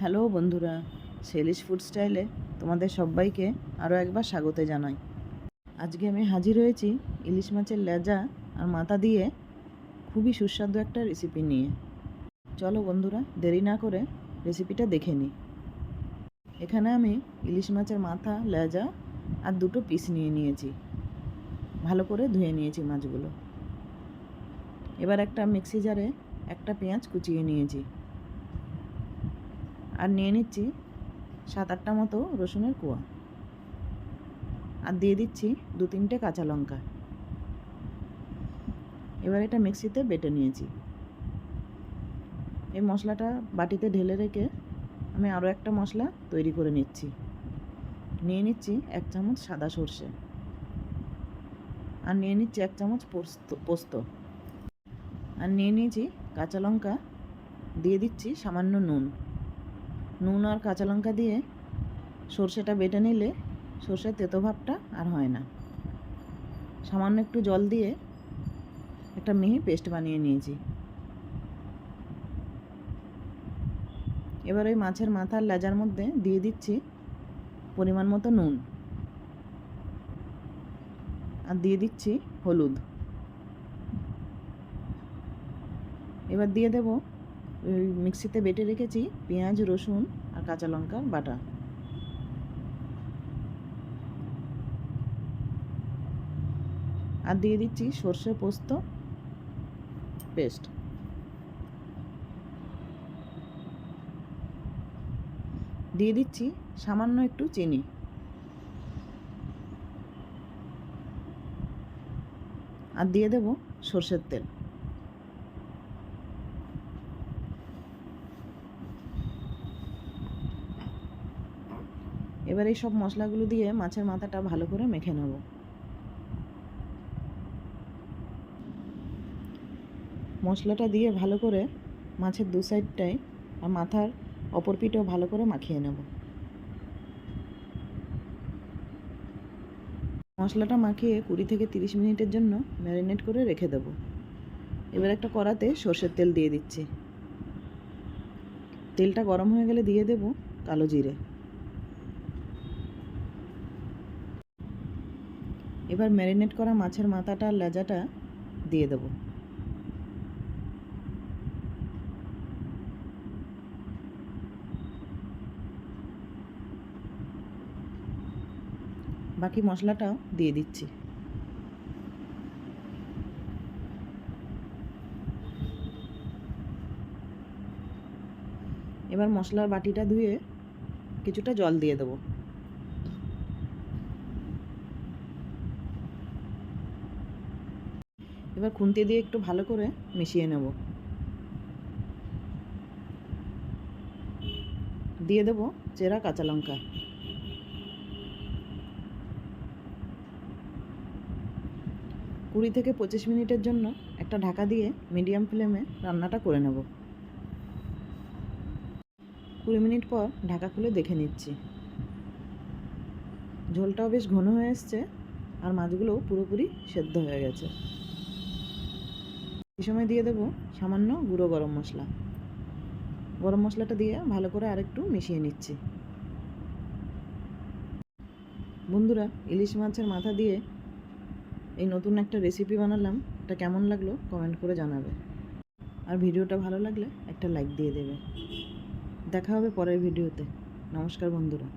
Hello বন্ধুরা সেলিশ food স্টাইলে তোমাদের সবাইকে আরও একবার স্বাগত জানাই। আজকে আমি হাজির হয়েছি ইলিশ মাছের লেজা আর মাথা দিয়ে খুবই সুস্বাদু একটা রেসিপি নিয়ে। চলো বন্ধুরা, দেরি না করে রেসিপিটা দেখে নিই। এখানে আমি ইলিশ মাছের মাথা, লেজা আর দুটো পিস নিয়ে নিয়েছি। ভালো করে ধুয়ে নিয়েছি মাছগুলো। এবার একটা মিক্সি জারে একটা পেঁয়াজ কুচিয়ে নিয়েছি। আর নিয়ে নিচ্ছি সাত আটটা মতো রসুনের কুয়া। আর দিয়ে দিচ্ছি দু তিনটে কাঁচা লঙ্কা। এবার এটা মিক্সিতে বেটে নিয়েছি। এই মশলাটা বাটিতে ঢেলে রেখে আমি আরও একটা মশলা তৈরি করে নিচ্ছি। নিয়ে নিচ্ছি এক চামচ সাদা সর্ষে। আর নিয়ে নিচ্ছি এক চামচ পোস্ত পোস্ত। আর নিয়ে নিয়েছি কাঁচা লঙ্কা। দিয়ে দিচ্ছি সামান্য নুন। নুন আর কাঁচা লঙ্কা দিয়ে সর্ষেটা বেটে নিলে সর্ষের তেতো ভাবটা আর হয় না। সামান্য একটু জল দিয়ে একটা মিহি পেস্ট বানিয়ে নিয়েছি। এবার ওই মাছের মাথার লেজার মধ্যে দিয়ে দিচ্ছি পরিমাণ মতো নুন। আর দিয়ে দিচ্ছি হলুদ। এবার দিয়ে দেব মিক্সিতে বেটে রেখেছি পেঁয়াজ, রসুন আর কাঁচা লঙ্কা বাটা। আর দিয়ে দিচ্ছি সর্ষে পোস্ত পেস্ট। দিয়ে দিচ্ছি সামান্য একটু চিনি। আর দিয়ে দেব সর্ষের তেল। এবার এই সব মশলাগুলো দিয়ে মাছের মাথাটা ভালো করে মেখে নেব। মশলাটা দিয়ে ভালো করে মাছের দু সাইডটায় আর মাথার অপর পিঠেও ভালো করে মাখিয়ে নেব। মশলাটা মাখিয়ে কুড়ি থেকে তিরিশ মিনিটের জন্য ম্যারিনেট করে রেখে দেব। এবার একটা কড়াতে সর্ষের তেল দিয়ে দিচ্ছি। তেলটা গরম হয়ে গেলে দিয়ে দেব কালো জিরে। এবার ম্যারিনেট করা মাছের মাথাটা আর লেজাটা দিয়ে দেবো। বাকি মশলাটাও দিয়ে দিচ্ছি। এবার মশলার বাটিটা ধুয়ে কিছুটা জল দিয়ে দেবো। এবার খুন্তি দিয়ে একটু ভালো করে মিশিয়ে নেব। দিয়ে দেবো চেরা কাঁচা লঙ্কা। কুড়ি থেকে পঁচিশ মিনিটের জন্য একটা ঢাকা দিয়ে মিডিয়াম ফ্লেমে রান্নাটা করে নেব। কুড়ি মিনিট পর ঢাকা খুলে দেখে নিচ্ছি। ঝোলটাও বেশ ঘন হয়ে এসছে আর মাছগুলোও পুরোপুরি সেদ্ধ হয়ে গেছে। এই সময় দিয়ে দেবো সামান্য গুঁড়ো গরম মশলা। গরম মশলাটা দিয়ে ভালো করে আরেকটু মিশিয়ে নিচ্ছি। বন্ধুরা, ইলিশ মাছের মাথা দিয়ে এই নতুন একটা রেসিপি বানালাম। এটা কেমন লাগল কমেন্ট করে জানাবে। আর ভিডিওটা ভালো লাগলে একটা লাইক দিয়ে দেবে। দেখা হবে পরের ভিডিওতে। নমস্কার বন্ধুরা।